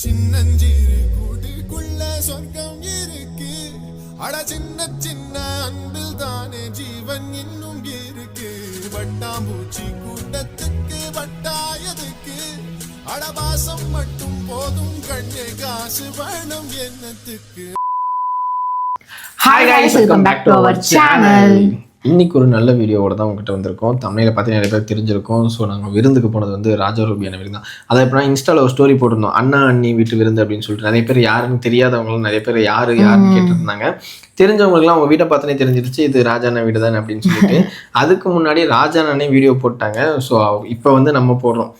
சின்னஞ்சிறு கூட்டுக்குள்ள சொர்க்கம் இருக்கு. அட சின்ன சின்ன அன்பில் தானே ஜீவன் இன்னும் இருக்கு. வட்டாம்பூச்சி கூட்டத்துக்கு வட்டாயதுக்கு அடபாசம் மட்டும் போதும் கண்ணே காசு வேணும் என்னத்துக்கு. Hi guys welcome back to our channel இன்னைக்கு ஒரு நல்ல வீடியோவோட தான் உங்ககிட்ட வந்திருக்கோம். தமிழில் பார்த்து நிறைய பேர் தெரிஞ்சிருக்கோம். ஸோ நாங்கள் விருந்துக்கு போனது வந்து ராஜாரூபியான விருந்து தான் அதை எப்படின்னா இன்ஸ்டாவில் ஒரு ஸ்டோரி போட்டிருந்தோம். அண்ணா அண்ணி வீட்டு விருந்து அப்படின்னு சொல்லிட்டு நிறைய பேர் யாருன்னு தெரியாதவங்களும் நிறைய பேர் யாரு யாருன்னு கேட்டிருந்தாங்க. தெரிஞ்சவங்களுக்குலாம் அவங்க வீட்டை பார்த்தோன்னே தெரிஞ்சிருச்சு இது ராஜாண்ணா வீடு தானே அப்படின்னு சொல்லிட்டு. அதுக்கு முன்னாடி ராஜாண்ணனே வீடியோ போட்டாங்க. ஸோ இப்போ வந்து நம்ம போடுறோம்.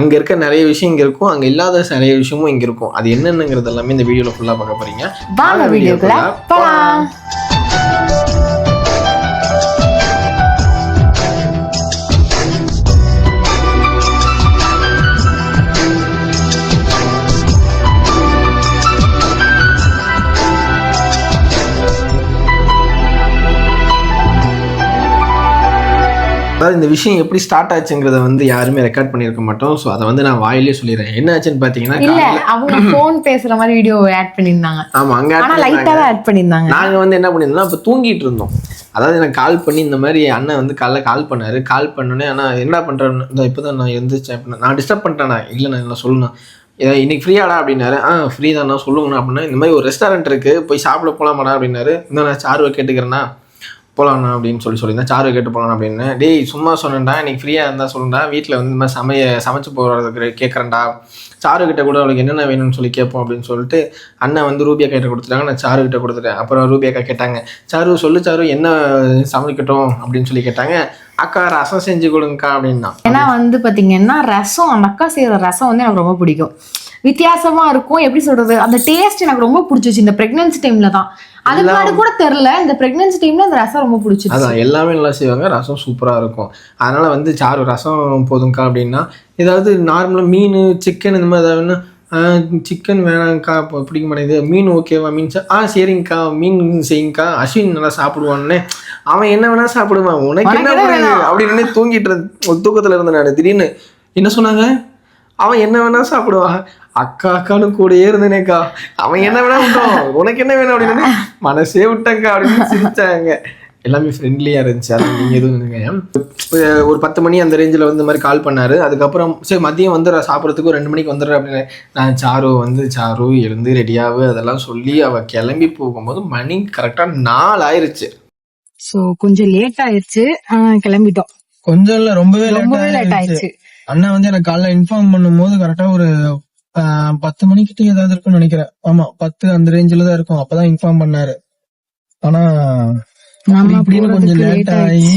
அங்கே இருக்க நிறைய விஷயம் இங்கே இருக்கும். அங்கே இல்லாத நிறைய விஷயமும் இங்கே இருக்கும். அது என்னென்னங்கிறது எல்லாமே இந்த வீடியோவில் ஃபுல்லாக பார்க்க போறீங்க. வாங்க வீடியோக்குள்ள அதாவது இந்த விஷயம் எப்படி ஸ்டார்ட் ஆச்சுங்கிறத வந்து யாருமே ரெக்கார்ட் பண்ணியிருக்க மாட்டோம். ஸோ அதை வந்து நான் வாயிலே சொல்லிடுறேன். என்ன ஆச்சுன்னு பார்த்தீங்கன்னா இல்ல அவங்க போன் பேசுற மாதிரி வீடியோ ஆட் பண்ணிருந்தாங்க ஆமா அங்க ஆனா லைட்டா தான் ஆட் பண்ணிருந்தாங்க நாங்க வந்து என்ன பண்ணியிருந்தோம்னா அப்போ தூங்கிட்டு இருந்தோம். அதாவது எனக்கு கால் பண்ணி இந்த மாதிரி அண்ணன் வந்து காலைல கால் பண்ணாரு. கால் பண்ணோன்னே ஆனா என்ன பண்றேன்னு? இந்த இப்போதான் நான் அப்படின்னா நான் டிஸ்டர்ப் பண்ணிட்டேனா இல்லை நான் என்ன சொல்லணும். இன்னைக்கு ஃப்ரீயாடா அப்படின்னாரு. ஆ ஃப்ரீ தானா சொல்லுங்கண்ணா. அப்படின்னா இந்த மாதிரி ஒரு ரெஸ்டாரண்ட் இருக்கு. போய் சாப்பிட போலாமாடா? அப்படின்னாரு. இந்த நான் சாருவை கேட்டுக்கிறேன்னா போகலாண்ணா அப்படின்னு சொல்லி சொல்லியிருந்தேன். சாரு கேட்டு போகலாம் அப்படின்னு. டேய் சும்மா சொன்னேன்டா. இன்னைக்கு ஃப்ரீயாக இருந்தால் சொல்லுண்டா வீட்டில் வந்து இந்த மாதிரி சமைய சமைச்சு போகிறதுக்கு கேட்குறேன்டா சாரு கிட்ட கூட அவளுக்கு என்னென்ன வேணும்னு சொல்லி கேட்போம் அப்படின்னு சொல்லிட்டு அண்ணன் வந்து ரூபியா கிட்ட கொடுத்துட்டாங்க. நான் சாரு கிட்ட கொடுத்துட்டேன். அப்புறம் ரூபியாக்கா கேட்டாங்க சாரு சொல்லு சாரு என்ன சமைக்கட்டும்? அப்படின்னு சொல்லி கேட்டாங்க. அக்கா ரசம் செஞ்சு கொடுங்கக்கா அப்படின்னா. ஏன்னா வந்து பார்த்தீங்கன்னா ரசம் அந்த அக்கா செய்கிற ரசம் வந்து எனக்கு ரொம்ப பிடிக்கும். வித்தியாசமா இருக்கும். எப்படி சொல்றது? அந்த டேஸ்ட் எனக்கு ரொம்ப பிடிச்சிச்சு இந்த பிரெக்னன்சி டைம்ல தான். அதுக்கு முன்னாடி கூட தெரியல. இந்த பிரெக்னன்சி டைம்ல அந்த ரசம் ரொம்ப பிடிச்சிச்சு அதான் எல்லாமே நல்லா செய்வாங்க. ரசம் சூப்பராக இருக்கும். அதனால் வந்து சாரு ரசம் போதும்க்கா அப்படின்னா ஏதாவது நார்மலாக மீன் சிக்கன் இந்த மாதிரி ஏதாவது சிக்கன் வேணாங்க்கா இப்போ பிடிக்க மாட்டேங்குது. மீன் ஓகேவா மீன் ஆ சரிங்கக்கா. மீன் செய்யுங்கக்கா. அஸ்வின் நல்லா சாப்பிடுவான்னு. அவன் என்ன வேணா சாப்பிடுவான். உனக்கு என்ன? அப்படின்னு தூங்கிட்டு இருந்த தூக்கத்தில் இருந்த நான். திடீர்னு என்ன சொன்னாங்க? அவன் என்ன வேணா சாப்பிடுவான். அக்கா அக்கான்னு கூடயே இருந்தனேக்கா. அவன் என்ன வேணா விட்டோம் உனக்கு என்ன வேணும் அப்படின்னு மனசே விட்டங்கா அப்படின்னு சிரிச்சாங்க. எல்லாமே ஃப்ரெண்ட்லியாக இருந்துச்சு. அது நீங்கள் எதுவும் இல்லைங்க. ஒரு பத்து மணி அந்த ரேஞ்சில் வந்து மாதிரி கால் பண்ணாரு. அதுக்கப்புறம் சரி மதியம் வந்து சாப்பிட்றதுக்கு ஒரு ரெண்டு மணிக்கு வந்துடுறேன் அப்படின்னு. நான் சாரு வந்து சாரு எழுந்து ரெடியாகு அதெல்லாம் சொல்லி அவள் கிளம்பி போகும்போது மணி கரெக்டாக நாலு ஆயிருச்சு சோ கொஞ்சம் லேட் ஆயிருச்சு கிளம்பிட்டோம். கொஞ்சம் இல்ல ரொம்பவே ரொம்பவே லேட் ஆயிடுச்சு ஆயிருச்சு அண்ணா வந்து எனக்கு காலைல இன்ஃபார்ம் பண்ணும்போது கரெக்டா ஒரு பத்து மணிக்கிட்ட ஏதாவது இருக்கும்னு நினைக்கிறேன். ஆமா பத்து அந்த ரேஞ்சில தான் இருக்கும். அப்பதான் இன்ஃபார்ம் பண்ணாரு. ஆனா இப்படின்னு கொஞ்சம் லேட் ஆகி.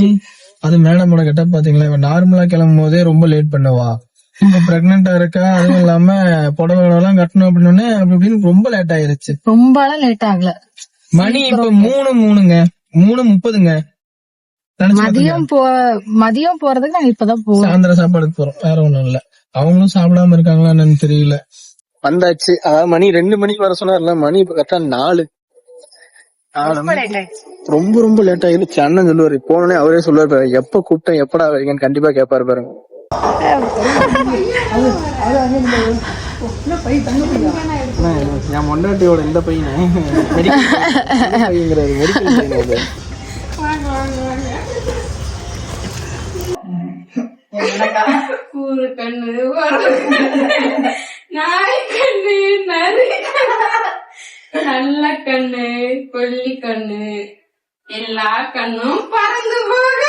அது மேடமோட கிட்ட பாத்தீங்களா இவன் நார்மலா கிளம்பும் போதே ரொம்ப லேட் பண்ணுவா. இப்ப பிரெக்னெண்டா இருக்கா அதுவும் இல்லாம புடவை எல்லாம் கட்டணும் அப்படின்னு அப்படி இப்படின்னு ரொம்ப லேட் ஆயிருச்சு. ரொம்பலாம் லேட் ஆகல. மணி இப்ப மூணு மூணுங்க. மூணு முப்பதுங்க. மதியம் போ மதியம் போறதுக்கு நாங்க இப்பதான் போறோம். சாயந்தரம் சாப்பாடுக்கு போறோம். வேற ஒண்ணும் இல்ல. அவங்களும் சாப்பிடாம இருக்காங்களா என்னன்னு தெரியல. வந்தாச்சு. அதாவது மணி ரெண்டு மணிக்கு வர சொன்னார்ல மணி இப்ப கரெக்டா நாலு. ரொம்ப ரொம்ப லேட் ஆயிருச்சு அண்ணன் சொல்லுவாரு போனே அவரே சொல்லுவாரு பாரு, எப்ப கூப்பிட்டேன் எப்படா வரீங்கன்னு கண்டிப்பா கேட்பாரு பாருங்க. என் மொண்டாட்டியோட இந்த பையனை மெடிக்கல் பையங்கிறாரு மெடிக்கல் பையன் கூறு கண்ணு நாய் கண்ணு நரி நல்ல கண்ணு கொல்லி கண்ணு. எல்லா கண்ணும் பறந்து போக.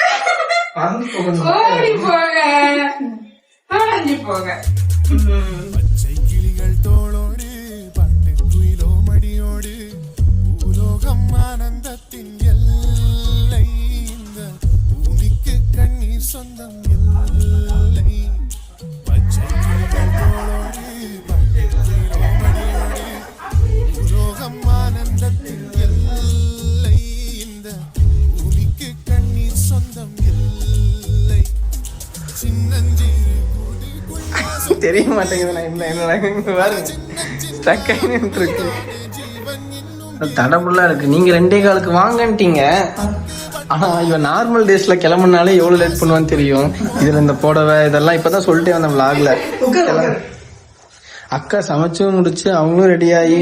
ஓடி போக. பறந்து போக. பச்சை கிளிகள் தோளோடு பாட்டு குயிலோ மடியோடு பூலோகம் ஆனந்தத்தின் எல்லை இந்த பூமிக்கு கண்ணீர் சொந்தம் இல்லை இந்த பூமிக்கு கண்ணீர் சொந்தம் இல்லை சின்னஞ்சிறு கூட்டுக்குள்ள தெரிய மாட்டேங்குது நான் என்ன என்ன பாருங்க ஸ்டக் ஆகிட்டு இருக்கு. தடபுள்ளா இருக்கு நீங்க ரெண்டே காலுக்கு வாங்கன்ட்டீங்க. ஆனா இவன் நார்மல் டேஸ்ல கிளம்புனாலே எவ்வளவு லேட் பண்ணுவான்னு தெரியும். இதுல இந்த புடவை இதெல்லாம் இப்பதான் சொல்லிட்டே வந்தேன் vlogல. அக்கா சமைச்சும் முடிச்சு அவங்களும் ரெடி ஆகி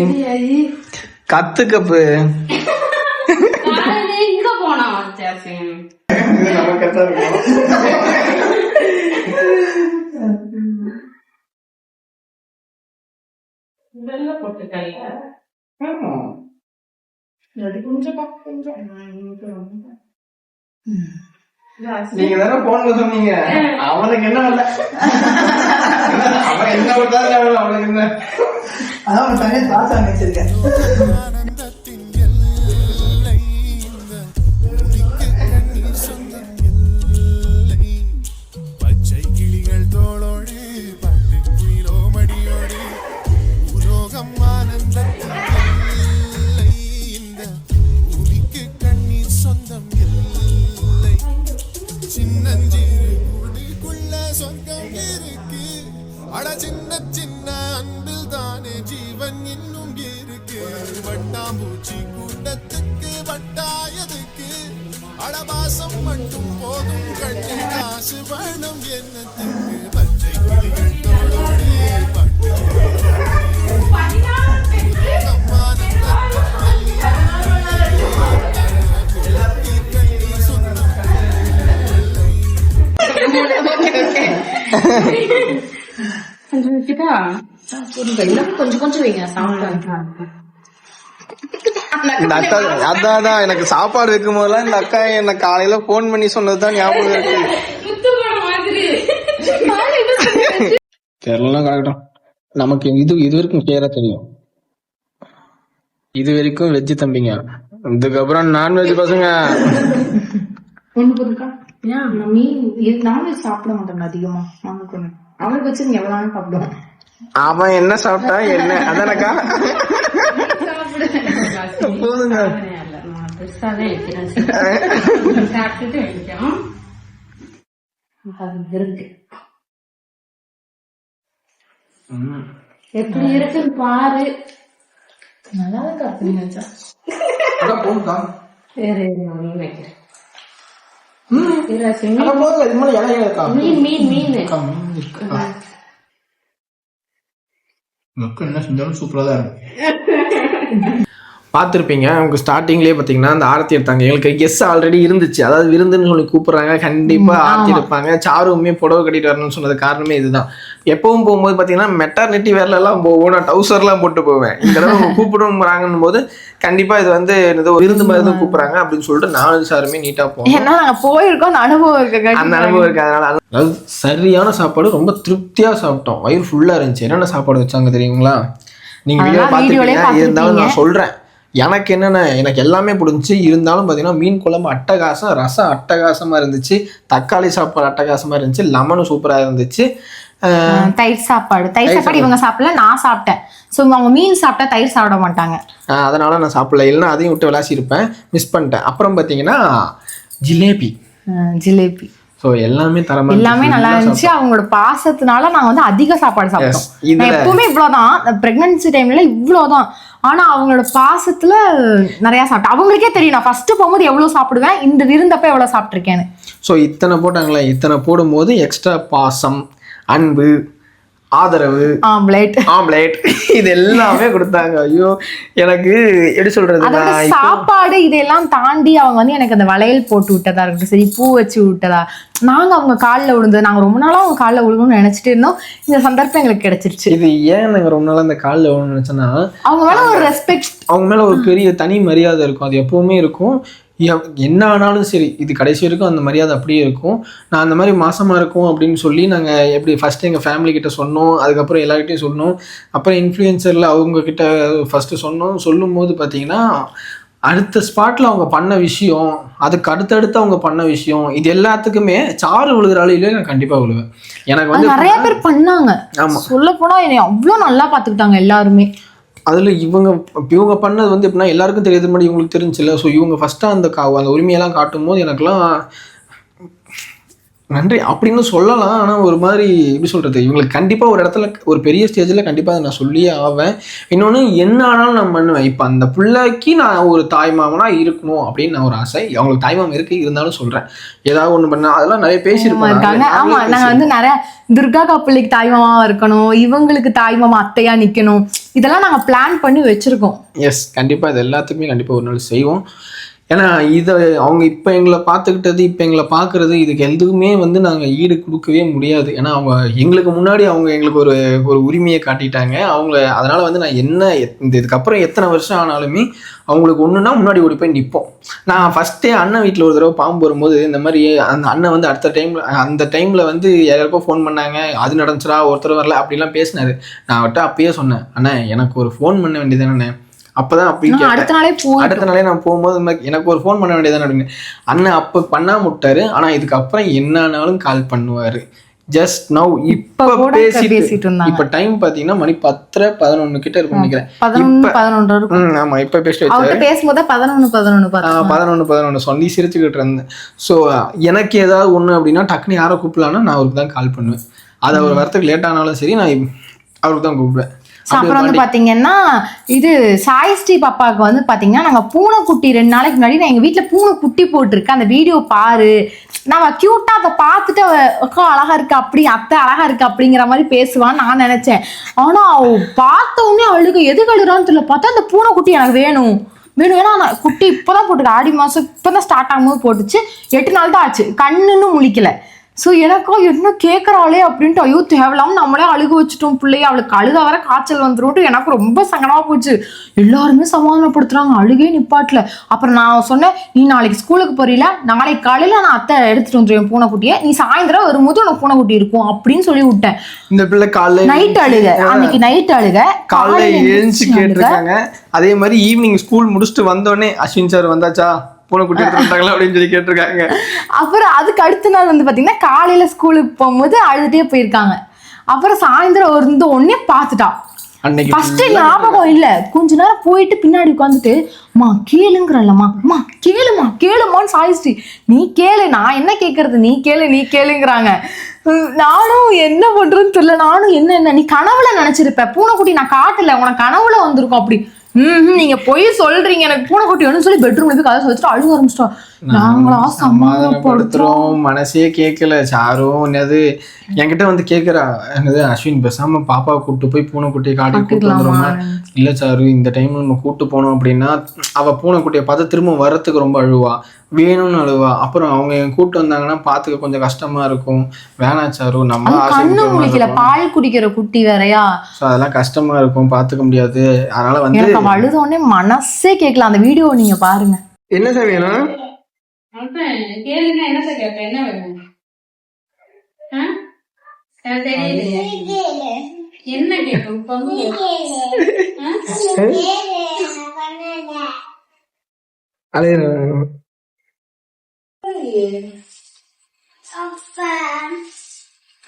வெள்ள கையில நீங்க தானே போன்ல சொன்னீங்க. அவனுக்கு என்ன அவன் என்ன கொடுத்தாலும் அவனுக்கு என்ன? அதான் தனியாக தாத்தா வச்சிருக்கேன் கொஞ்சம் வைக்கிட்டா கொஞ்சம் கொஞ்சம் வைங்க சாப்பிட்டு. இந்த அக்கா அதான் அதான் எனக்கு சாப்பாடு வைக்கும் போதெல்லாம் இந்த அக்கா என்ன காலையில போன் பண்ணி சொன்னதுதான் ஞாபகம் இருக்கு. தெரியலாம் கிடக்கட்டும் நமக்கு இது இது வரைக்கும் கிளியரா தெரியும். இது வரைக்கும் வெஜ் தம்பிங்க. இதுக்கப்புறம் நான்வெஜ் பசங்க. ஒண்ணு போதுக்கா ஏன்? நான் மீன் நான்வெஜ் சாப்பிட மாட்டேன் அதிகமா ஒண்ணு அவனுக்கு வச்சு நீங்க எவ்வளவு சாப்பிடுவோம் அவன் என்ன சாப்பிட்டா என்ன? அதானக்கா? போதுங்க. இருக்கு எப்படி இருக்குன்னு பாரு. நல்லா தான் கற்பனை எதுவும் மீன் வைக்கிறேன். இராசி, மீன் போதும் இது மாதிரி இலையில இருக்கா மீன் மீன் மீன் மக்கள் என்ன செஞ்சாலும் சூப்பரா தான் இருக்கும் பார்த்துருப்பீங்க. அவங்க ஸ்டார்டிங்லேயே பார்த்தீங்கன்னா அந்த ஆரத்தி எடுத்தாங்க. எங்களுக்கு கெஸ் ஆல்ரெடி இருந்துச்சு. அதாவது விருந்துன்னு சொல்லி கூப்பிடுறாங்க. கண்டிப்பாக ஆரத்தி எடுப்பாங்க. சாருமே புடவை கட்டிட்டு வரணும்னு சொன்னது காரணமே இதுதான். எப்பவும் போகும்போது பார்த்தீங்கன்னா மெட்டர்னிட்டி வேர்லலாம் போவோம். நான் டவுசர்லாம் போட்டு போவேன். இந்த தடவை அவங்க கூப்பிடுறாங்கன்னும் போது கண்டிப்பாக இது வந்து ஏதோ ஒரு விருந்து மாதிரி தான் கூப்பிட்றாங்க அப்படின்னு சொல்லிட்டு நானும் சாருமே நீட்டாக போவோம் ஏன்னா நாங்க போயிருக்கோம். அந்த அனுபவம் இருக்கு அந்த அனுபவம் இருக்கு. அதனால அதாவது சரியான சாப்பாடு ரொம்ப திருப்தியா சாப்பிட்டோம். வயிறு ஃபுல்லா இருந்துச்சு. என்னென்ன சாப்பாடு வச்சாங்க தெரியுங்களா? நீங்க வீடியோ பார்த்துருப்பீங்க. இருந்தாலும் நான் பார்த்திருப்பீங்க. எனக்கு என்னென்ன எனக்கு எல்லாமே பிடிச்சி இருந்தாலும் பார்த்தீங்கன்னா மீன் குழம்பு அட்டகாசம் ரசம் அட்டகாசமா இருந்துச்சு. தக்காளி சாப்பாடு அட்டகாசமா இருந்துச்சு. லெமனும் சூப்பரா இருந்துச்சு. தயிர் சாப்பாடு. தயிர் சாப்பாடு இவங்க சாப்பிடல நான் சாப்பிட்டேன். சோ அவங்க மீன் சாப்பிட்டா தயிர் சாப்பிட மாட்டாங்க. அதனால நான் சாப்பிடல. இல்லைன்னா அதையும் விட்டு விளாசிருப்பேன். மிஸ் பண்ணிட்டேன். அப்புறம் பார்த்தீங்கன்னா ஜிலேபி. ஜிலேபி. ஸோ எல்லாமே தரமா எல்லாமே நல்லா இருந்துச்சு. அவங்களோட பாசத்தினால நாங்க வந்து அதிக சாப்பாடு சாப்பிட்டோம். நான் எப்பவுமே இவ்வளவுதான். பிரெக்னன்சி டைம்ல இவ்வளவுதான். ஆனா அவங்களோட பாசத்துல நிறைய சாப்பிட்டேன் அவங்களுக்கே தெரியும் நான் ஃபர்ஸ்ட் போகும்போது எவ்வளவு சாப்பிடுவேன் இந்த விருந்தப்ப எவ்வளவு சாப்பிட்டிருக்கேன்னு. ஸோ இத்தனை போட்டாங்களே இத்தனை போடும்போது எக்ஸ்ட்ரா பாசம் அன்பு ஆதரவு ஆம்லேட். ஆம்லேட். இது எல்லாமே கொடுத்தாங்க. ஐயோ எனக்கு எப்படி சொல்றது? சாப்பாடு இதெல்லாம் தாண்டி அவங்க வந்து எனக்கு அந்த வளையல் போட்டு விட்டதா இருக்கட்டும் சரி பூ வச்சு விட்டதா. நாங்க அவங்க காலில் விழுந்தது நாங்க ரொம்ப நாளா அவங்க காலில் விழுகணும்னு நினைச்சிட்டு இருந்தோம். இந்த சந்தர்ப்பம் எங்களுக்கு கிடைச்சிருச்சு. இது ஏன் நாங்கள் ரொம்ப நாள் அந்த காலில் விழணும்னு நினச்சேன்னா அவங்க மேல ஒரு ரெஸ்பெக்ட் அவங்க மேலே ஒரு பெரிய தனி மரியாதை இருக்கும். அது எப்பவுமே இருக்கும். என்ன ஆனாலும் சரி இது கடைசி வரைக்கும் அந்த மரியாதை அப்படியே இருக்கும். நான் அந்த மாதிரி மாசமா இருக்கும் அப்படின்னு சொல்லி நாங்கள் எப்படி ஃபர்ஸ்ட் எங்கள் ஃபேமிலி கிட்ட சொன்னோம் அதுக்கப்புறம் எல்லார்கிட்டையும் சொன்னோம். அப்புறம் இன்ஃப்ளூயன்சரில் அவங்க கிட்ட ஃபர்ஸ்ட் சொன்னோம். சொல்லும் போது பார்த்தீங்கன்னா அடுத்த ஸ்பாட்ல அவங்க பண்ண விஷயம் அதுக்கு அடுத்தடுத்து அவங்க பண்ண விஷயம் இது எல்லாத்துக்குமே சாறு விழுகிற இல்லையே நான் கண்டிப்பாக விழுவேன். எனக்கு வந்து நிறைய பேர் பண்ணாங்க. ஆமா. சொல்ல போனா என்னை அவ்வளோ நல்லா பாத்துக்கிட்டாங்க எல்லாருமே. அதில் இவங்க இவங்க பண்ணது வந்து எப்படின்னா எல்லாருக்கும் தெரியுது மாதிரி இவங்களுக்கு தெரிஞ்சில்ல ஸோ இவங்க ஃபஸ்ட்டாக அந்த கா அந்த உரிமையெல்லாம் காட்டும் போது எனக்குலாம் நன்றி. அப்படின்னு சொல்லலாம். ஆனால் ஒரு மாதிரி எப்படி சொல்கிறது இவங்களுக்கு கண்டிப்பாக ஒரு இடத்துல ஒரு பெரிய ஸ்டேஜில் கண்டிப்பாக நான் சொல்லியே ஆவேன். இன்னொன்று என்ன ஆனாலும் நான் பண்ணுவேன். இப்போ அந்த பிள்ளைக்கு நான் ஒரு தாய் மாமனாக இருக்கணும் அப்படின்னு நான் ஒரு ஆசை. அவங்களுக்கு தாய் மாமன் இருக்கு இருந்தாலும் சொல்கிறேன் ஏதாவது ஒன்று பண்ண அதெல்லாம் நிறைய பேசியிருப்பாங்க இருக்காங்க. ஆமா நாங்க வந்து நிறைய துர்கா கப்பலுக்கு தாய் மாமா இருக்கணும். இவங்களுக்கு தாய் மாமா அத்தையா நிக்கணும். இதெல்லாம் நாங்க பிளான் பண்ணி வச்சிருக்கோம். எஸ் கண்டிப்பாக இது எல்லாத்துக்குமே கண்டிப்பாக ஒரு நாள் செய்வோம். ஏன்னா இதை அவங்க இப்போ எங்களை பார்த்துக்கிட்டது இப்போ எங்களை பார்க்குறது இதுக்கு எதுவுமே வந்து நாங்கள் ஈடு கொடுக்கவே முடியாது. ஏன்னா அவங்க எங்களுக்கு முன்னாடி அவங்க எங்களுக்கு ஒரு ஒரு உரிமையை காட்டிட்டாங்க. அவங்க அதனால் வந்து நான் என்ன எத்- இந்த இதுக்கப்புறம் எத்தனை வருஷம் ஆனாலுமே அவங்களுக்கு ஒன்றுனா முன்னாடி ஓடி போய் நிற்போம் நான் ஃபஸ்ட்டே அண்ணன் வீட்டில் ஒரு தடவை பாம்பு வரும்போது இந்த மாதிரி அந்த அண்ணன் வந்து அடுத்த டைமில் அந்த டைமில் வந்து யாருக்கோ ஃபோன் பண்ணாங்க. அது நடந்துச்சுடா ஒருத்தர் வரல அப்படிலாம் பேசினாரு. நான் அவர்கிட்ட அப்பயே சொன்னேன் அண்ணன் எனக்கு ஒரு ஃபோன் பண்ண வேண்டியது வேண்டியதானே அப்பதான் கேட்டேன். அடுத்த நாளே அடுத்த நாளே நான் போகும்போது எனக்கு ஒரு ஃபோன் பண்ண வேண்டியதானே அப்படின்னு. அண்ணன் அப்போ பண்ணாம விட்டாரு ஆனா இதுக்கப்புறம் என்னன்னாலும் கால் பண்ணுவாரு. ஜஸ்ட் நவ் இப்ப பேசிட்டு. இப்ப டைம் பாத்தீங்கன்னா மணி பத்தரை பதினொன்னு கிட்ட இருக்கும் நினைக்கிறேன். பதினொன்னு ஆமா இப்ப பேசிட்டு அவர்கிட்ட பேசும்போது பதினொன்னு பதினொன்னு பார்த்தோம் பதினொன்று பதினொன்று சொல்லி சிரிச்சுக்கிட்டு இருந்தேன். ஸோ எனக்கு ஏதாவது ஒன்று அப்படின்னா டக்குன்னு யாரை கூப்பிடலான்னா நான் அவருக்கு தான் கால் பண்ணுவேன். அது அவர் வரத்துக்கு லேட் ஆனாலும் சரி நான் அவருக்கு தான் கூப்பிடுவேன். அப்புறம் வந்து பாத்தீங்கன்னா இது சாய்ஸ்ரீ பாப்பாவுக்கு வந்து பாத்தீங்கன்னா நாங்க பூனைக்குட்டி ரெண்டு நாளைக்கு முன்னாடி நான் எங்க வீட்ல பூனைக்குட்டி போட்டிருக்கு. அந்த வீடியோ பாரு. நம்ம கியூட்டா அதை பார்த்துட்டு அக்கா அழகா இருக்கு அப்படி? அத்தை அழகா இருக்கு? அப்படிங்கிற மாதிரி பேசுவான்னு நான் நினைச்சேன். ஆனா அவ பார்த்த உடனே அழுக எது அழுகிறான்னு தெரியல. பார்த்தா அந்த பூனைக்குட்டி எனக்கு வேணும். வேணும். ஏன்னா குட்டி இப்போதான் போட்டுருக்கு. ஆடி மாசம் இப்போதான் ஸ்டார்ட் ஆகும்போது போட்டுச்சு. எட்டு நாள் தான் ஆச்சு. கண்ணுன்னு முழிக்கல. ஸோ எனக்கா என்ன கேட்குறாளே அப்படின்ட்டு ஐயோ தேவையில்லாம நம்மளே அழுக வச்சுட்டோம் பிள்ளைய. அவளுக்கு அழுக வர காய்ச்சல் வந்துரும்ட்டு எனக்கு ரொம்ப சங்கடமா போச்சு. எல்லாருமே சமாதானப்படுத்துறாங்க. அழுகே நிப்பாட்டல. அப்புறம் நான் சொன்னேன் நீ நாளைக்கு ஸ்கூலுக்கு போறீல? நாளைக்கு காலையில நான் அத்தை எடுத்துட்டு வந்துருவேன் பூனைக்குட்டியை. நீ சாயந்தரம் வரும்போது உனக்கு பூனைக்குட்டி இருக்கும் அப்படின்னு சொல்லி விட்டேன். இந்த பிள்ளை காலைல நைட் அழுக. அன்னைக்கு நைட் அழுக. காலையில எழுந்து எழுந்திருச்சு அழுக. கேட்டிருக்காங்க. அதே மாதிரி ஈவினிங் ஸ்கூல் முடிச்சுட்டு வந்தோடனே அஸ்வின் சார் வந்தாச்சா? பூனைக்குட்டி எடுத்து வந்தாங்களா அப்படின்னு சொல்லி கேட்டிருக்காங்க. அப்புறம் அதுக்கு அடுத்த நாள் வந்து பாத்தீங்கன்னா காலையில ஸ்கூலுக்கு போகும்போது அழுதுட்டே போயிருக்காங்க. அப்புறம் சாயந்தரம் வந்து உடனே பார்த்துட்டா. அன்னைக்கு ஃபர்ஸ்ட் ஞாபகம் இல்ல. கொஞ்ச நேரம் போயிட்டு பின்னாடி உட்காந்துட்டு மா கேளுங்கிறல்லம்மா அம்மா கேளுமா கேளுமான்னு சாயிஸ்டி நீ கேளு நான் என்ன கேக்குறது? நீ கேளு நீ கேளுங்கிறாங்க. நானும் என்ன பண்றதுன்னு தெரியல. நானும் என்ன என்ன நீ கனவுல நினைச்சிருப்ப. பூனைக்குட்டி நான் காட்டல. உனக்கு கனவுல வந்திருக்கும். அப்படி ம் நீங்க போய் சொல்றீங்க. எனக்கு பூனைக்குட்டி வேணும்னு சொல்லி பெட்ரூம்ல போய் கதை சொல்லிட்டு அழுக ஆரம்பிச்சிட்டோம் நாங்களா சமாதானப்படுத்துறோம். மனசே கேட்கல. சாரும் என்னது என்கிட்ட வந்து கேட்குறா என்னது அஸ்வின் பேசாம பாப்பாவை கூப்பிட்டு போய் பூனைக்குட்டியை காட்டி கூப்பிட்டு வந்துருமா? இல்ல சாரு இந்த டைம்ல நம்ம கூப்பிட்டு போனோம் அப்படின்னா அவ பூனைக்குட்டியை பார்த்து திரும்ப வரத்துக்கு ரொம்ப அழுவா. வேணும்னு அழுவா. அப்புறம் அவங்க என் கூப்பிட்டு வந்தாங்கன்னா பார்த்துக்க கொஞ்சம் கஷ்டமா இருக்கும். வேணாம் சாரு நம்ம கண்ணு முழிக்கல. பால் குடிக்கிற குட்டி வேறயா? ஸோ அதெல்லாம் கஷ்டமா இருக்கும். பார்த்துக்க முடியாது. அதனால வந்து எனக்கு அவ அழுத உடனே மனசே கேட்கல. அந்த வீடியோ நீங்க பாருங்க. என்ன சார் வேணும்? கேளுங்க என்னத்த கேட்ப என்ன வேணும்? தெரியலையே. என்ன கேட்கும்? அது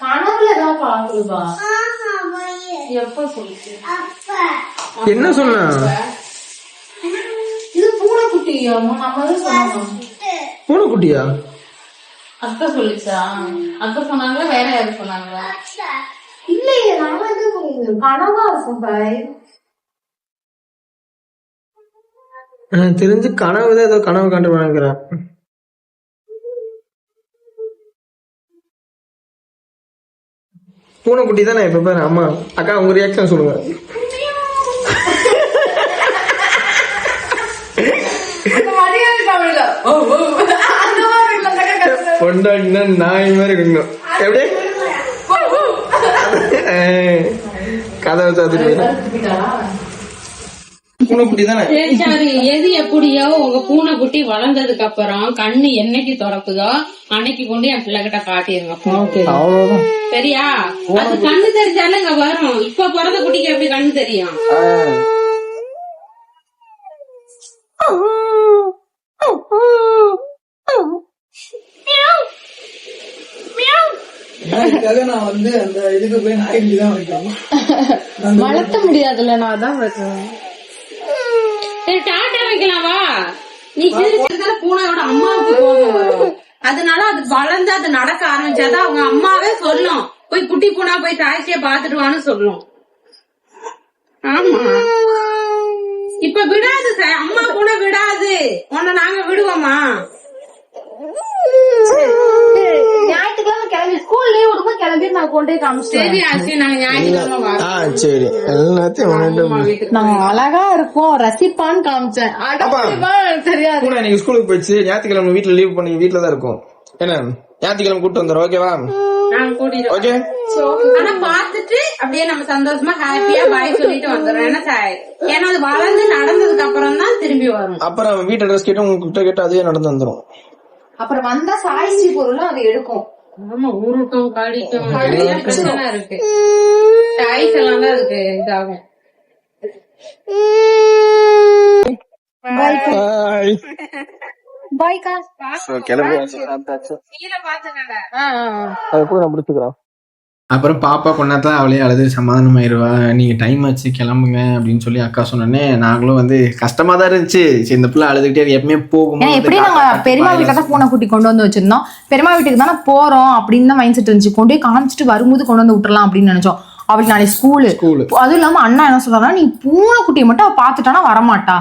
கனவுல தான் பாக்குதுப்பா. எப்ப சொல்லிச்சு? என்ன சொன்னா? இது பூனைக்குட்டியாமா நம்ம தான் சொன்னோம். பூனைக்குட்டியா? அக்கா சொல்லிச்சா? அக்கா சொன்னாங்களா? வேற யாரு சொன்னாங்களா? இல்லையே நான் இது கனவா இருக்கும் பாய் எனக்கு தெரிஞ்சு கனவு தான் ஏதோ கனவு கண்டு வழங்குறேன் பூனைக்குட்டி தானே இப்ப பாரு அம்மா. அக்கா உங்க ரியாக்ஷன் சொல்லுங்க. பொண்டாட்டினா நாய் மாதிரி இருக்கணும். எப்படி? ஏய், கதவை சாத்திட்டு பூனைக்குட்டி தானே எது எப்படியோ உங்க பூனைக்குட்டி வளர்ந்ததுக்கு அப்புறம் கண்ணு என்னைக்கு திறக்குதோ அன்னைக்கு கொண்டு என் பிள்ளைகிட்ட காட்டிருங்க அவ்வளவுதான். சரியா? அது கண்ணு தெரிஞ்சாலும் இங்க வரும். இப்ப பிறந்த குட்டிக்கு எப்படி கண்ணு தெரியும்? அதுக்காக நான் வந்து அந்த இதுக்கு போய் நாய்க்குட்டி தான் வைக்கணும். வளர்த்த முடியாதுல்ல நான் தான் வைக்கிறேன் சரி டாட்டா வைக்கலாம் வா. நீ சிரிச்சிருந்தால பூனையோட அம்மாவுக்கு கோபம் வரும் அதனால அது வளர்ந்து அது நடக்க ஆரம்பிச்சாதான் அவங்க அம்மாவே சொல்லும். போய் குட்டி பூனா போய் தாய்ச்சிய பாத்துட்டு வான்னு சொல்லும். ஆமா. இப்ப விடாது சார் அம்மா பூனை விடாது. உன்னை நாங்க விடுவோமா? ஞாயிற்றுக்கிழமை கிளம்பி ஸ்கூல் லீவ் விடும்போது கிளம்பி நான் கொண்டு போய் காமிச்சிட்டேன் சரி ஆச்சு நாங்க ஞாயிற்றுக்கிழமை வரோம். ஆ சரி. எல்லாத்தையும் அம்மா வாங்கிட்டு வீட்டுக்கு நாங்க அழகா இருக்கோம் ரசிப்பான்னு காமிச்சேன். கூட இன்னைக்கு ஸ்கூலுக்கு போயிடுச்சு. ஞாயிற்றுக்கிழமை வீட்டுல லீவ் பண்ணி வீட்டுல தான் இருக்கும். என்ன? ஞாயிற்றுக்கிழமை கூட்டு வந்துடும் ஓகேவா நாங்க ஓகே ஆனா பாத்துட்டு அப்படியே நம்ம சந்தோஷமா ஹாப்பியா பாய் சொல்லிட்டு வந்துடுறோம். ஏன்னா அது வளர்ந்து நடந்ததுக்கு அப்புறம் தான் திரும்பி வரும். அப்புறம் வீட்டு அட்ரஸ் கேட்டு உங்ககிட்ட கேட்டு அதே நடந்து வந்துடும் அப்புறம் வந்தா சாய்ஸ்ரீ பொருளும் அது எடுக்கும். ஆமா உருட்டும் கடிக்கும் நிறைய பிரச்சனை இருக்கு. டாய்ஸ் எல்லாம் தான் அதுக்கு இதாகும். பாய். பாய்க்கா. கிளம்பி கீழே பாத்துக்கங்க. அது கூட நான் முடிச்சுக்கிறேன். அப்புறம் பாப்பா கொண்டாதான் அவளே அழுது சமாதானமாயிருவா. நீங்க டைம் ஆச்சு கிளம்புங்க அப்படின்னு சொல்லி அக்கா சொன்னோன்னே நாங்களும் வந்து கஷ்டமா தான் இருந்துச்சு. சரி இந்த பிள்ளை அழுதுகிட்டே. எப்பவுமே போகும் எப்படி நாங்க பெரியமா வீட்டை தான் பூனை குட்டி கொண்டு வந்து வச்சிருந்தோம். பெரியமா வீட்டுக்கு தானே போறோம் அப்படின்னு தான் மைண்ட் செட் இருந்துச்சு. கொண்டு போய் காமிச்சிட்டு வரும்போது கொண்டு வந்து விட்டுறலாம் அப்படின்னு நினைச்சோம். அவளுக்கு நாளைக்கு ஸ்கூலு அதுவும் இல்லாம அண்ணா என்ன சொல்றாருன்னா நீ பூனை குட்டியை மட்டும் அவ பாத்துட்டானா வரமாட்டா.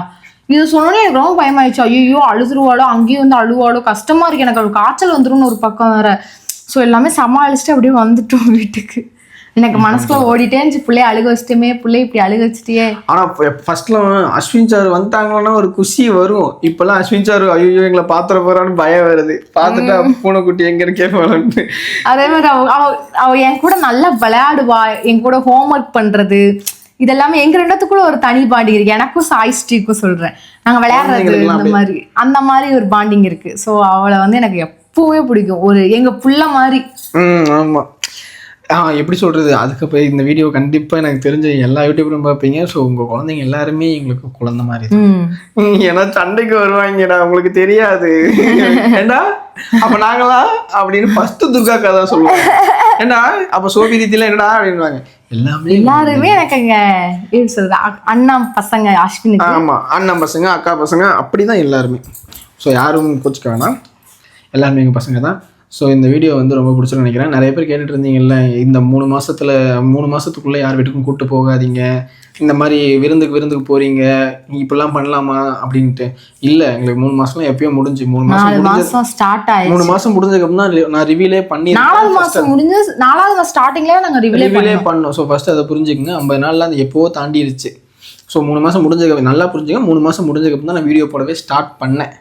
இது சொன்னோன்னே எனக்கு ரொம்ப பயமாயிடுச்சு. ஐயோ அழுதுருவாளோ அங்கேயும் வந்து அழுவாளோ கஷ்டமா இருக்கு. எனக்கு அவளுக்கு காய்ச்சல் வந்துரும்னு ஒரு பக்கம் வேற. ஸோ எல்லாமே சமாளிச்சுட்டு அப்படியே வந்துட்டோம் வீட்டுக்கு. எனக்கு மனசுக்குள்ள ஓடிட்டே இருந்துச்சு. பிள்ளைய அழுக வச்சுட்டுமே. பிள்ளை இப்படி அழுக வச்சுட்டியே. ஆனா ஃபர்ஸ்ட்லாம் அஸ்வின் சார் வந்துட்டாங்கன்னா ஒரு குஷி வரும். இப்பெல்லாம் அஸ்வின் சார் ஐயோ எங்களை பாத்திர போறான்னு பயம் வருது. பார்த்துட்டா பூனைக்குட்டி எங்க இருக்கே போறான்னு அதே மாதிரி அவ அவ என் கூட நல்லா விளையாடுவா. என் கூட ஹோம்ஒர்க் பண்றது. இதெல்லாமே எங்க ரெண்டத்துக்குள்ள ஒரு தனி பாண்டிங் இருக்கு. எனக்கும் சாய் ஸ்ரீக்கும் சொல்றேன். நாங்க விளையாடுறது இந்த மாதிரி அந்த மாதிரி ஒரு பாண்டிங் இருக்கு. ஸோ அவளை வந்து எனக்கு எப்பவுமே பிடிக்கும். ஒரு எங்க புள்ள மாதிரி ம் ஆமா. ஆ எப்படி சொல்றது? அதுக்கப்புறம் இந்த வீடியோ கண்டிப்பா எனக்கு தெரிஞ்ச எல்லா யூடியூப்லையும் பார்ப்பீங்க. ஸோ உங்க குழந்தைங்க எல்லாருமே எங்களுக்கு குழந்தை மாதிரி தான். ஏன்னா சண்டைக்கு வருவாங்கடா. உங்களுக்கு தெரியாது. ஏண்டா? அப்ப நாங்களா? அப்படின்னு ஃபர்ஸ்ட் துர்கா கதை சொல்லுவாங்க. ஏண்டா? அப்ப சோபி ரீதியில என்னடா? அப்படின்வாங்க எல்லாமே எல்லாருமே எனக்கு இங்க எப்படி சொல்றது? அ- அண்ணா பசங்க அஸ்வினுக்கு. ஆமா. அண்ணன் பசங்க அக்கா பசங்க அப்படிதான் எல்லாருமே. ஸோ யாரும் கோச்சிக்க வேணாம். எல்லாருமே எங்கள் பசங்க தான். ஸோ இந்த வீடியோ வந்து ரொம்ப பிடிச்சிருன்னு நினைக்கிறேன். நிறைய பேர் கேட்டுட்டு இருந்தீங்கல்ல இந்த மூணு மாசத்துல மூணு மாசத்துக்குள்ள யார் வீட்டுக்கும் கூட்டு போகாதீங்க. இந்த மாதிரி விருந்துக்கு விருந்துக்கு போறீங்க. இப்படிலாம் பண்ணலாமா? அப்படின்ட்டு. இல்லை எங்களுக்கு மூணு மாசம்லாம் எப்பயோ முடிஞ்சு. மூணு மாசம் ஸ்டார்ட் ஆயிடுச்சு. மூணு மாசம் முடிஞ்சதுக்கு அப்புறம் தான் நான் ரிவீலே பண்ணி நாலாவது மாசம் முடிஞ்சு நாலாவது ஸ்டார்டிங்லயே நாங்க ரிவிலே ரிவீலே பண்ணோம். ஸோ ஃபர்ஸ்ட் அதை புரிஞ்சுக்கங்க. ஐம்பது நாள்ல அது எப்போவோ தாண்டிடுச்சு ஸோ மூணு மாதம் முடிஞ்சதுக்கு நல்லா புரிஞ்சுங்க மூணு மாதம் முடிஞ்சதுக்கு தான் நான் வீடியோ போடவே ஸ்டார்ட் பண்ணேன்.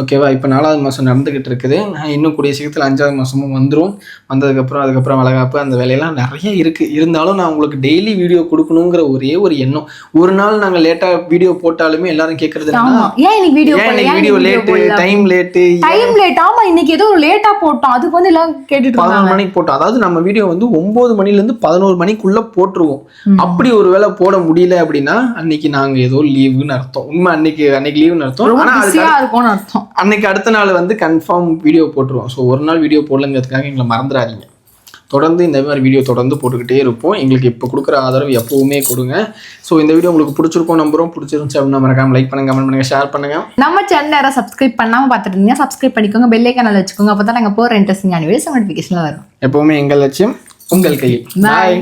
ஓகேவா இப்போ நாலாவது மாதம் நடந்துக்கிட்டு இருக்குது. இன்னும் கூடிய சீக்கிரத்தில் அஞ்சாவது மாதமும் வந்துடும் வந்ததுக்கப்புறம் அதுக்கப்புறம் வளகாப்பு அந்த வேலையெல்லாம் நிறைய இருக்குது இருந்தாலும் நான் உங்களுக்கு டெய்லி வீடியோ கொடுக்கணுங்கிற ஒரே ஒரு எண்ணம். ஒரு நாள் நாங்கள் லேட்டாக வீடியோ போட்டாலுமே எல்லாரும் கேட்குறது ஏன் video video late time late time late ஆமா இன்னைக்கு ஏதோ ஒரு லேட்டா போட்டோம். அதுக்கு வந்து எல்லாம் கேட்டுட்டு பதினோரு மணிக்கு போட்டோம். அதாவது நம்ம வீடியோ வந்து ஒன்பது மணில இருந்து பதினோரு மணிக்குள்ள போட்டுருவோம். அப்படி ஒரு வேளை போட முடியல அப்படின்னா அன்னைக்கு நாங்க ஏதோ லீவுன்னு அர்த்தம். உண்மை அன்னைக்கு அன்னைக்கு லீவுன்னு அர்த்தம். ரொம்ப ஆனா அதுக்கு பிஸியா இருக்கும்னு அர்த்தம். அன்னைக்கு அடுத்த நாள் வந்து கன்ஃபார்ம் வீடியோ போட்டுருவோம். ஸோ ஒரு நாள் வீடியோ போடலங்கிறதுக்காக எங்களை மறந்துடாதீங்க. தொடர்ந்து இந்த மாதிரி வீடியோ தொடர்ந்து போட்டுக்கிட்டே இருப்போம். எங்களுக்கு இப்போ கொடுக்குற ஆதரவு எப்பவுமே கொடுங்க. ஸோ இந்த வீடியோ உங்களுக்கு பிடிச்சிருக்கோம் நம்புறோம். பிடிச்சிருந்துச்சு அப்படின்னா மறக்காம லைக் பண்ணுங்க கமெண்ட் பண்ணுங்க ஷேர் பண்ணுங்க. நம்ம சேனல் யாராவது சப்ஸ்கிரைப் பண்ணாம பார்த்துட்டு இருந்தீங்க சப்ஸ்கிரைப் பண்ணிக்கோங்க பெல்லை கனல் வச்சுக்கோங்க. அப்பதான் நாங்க போற இன்ட்ரெஸ்டிங் வீடியோஸ் நோட்டிஃபிகேஷன்ல வரும். எப்பவுமே எங்கள் லட்சியம் உங்கள் கையில். பாய்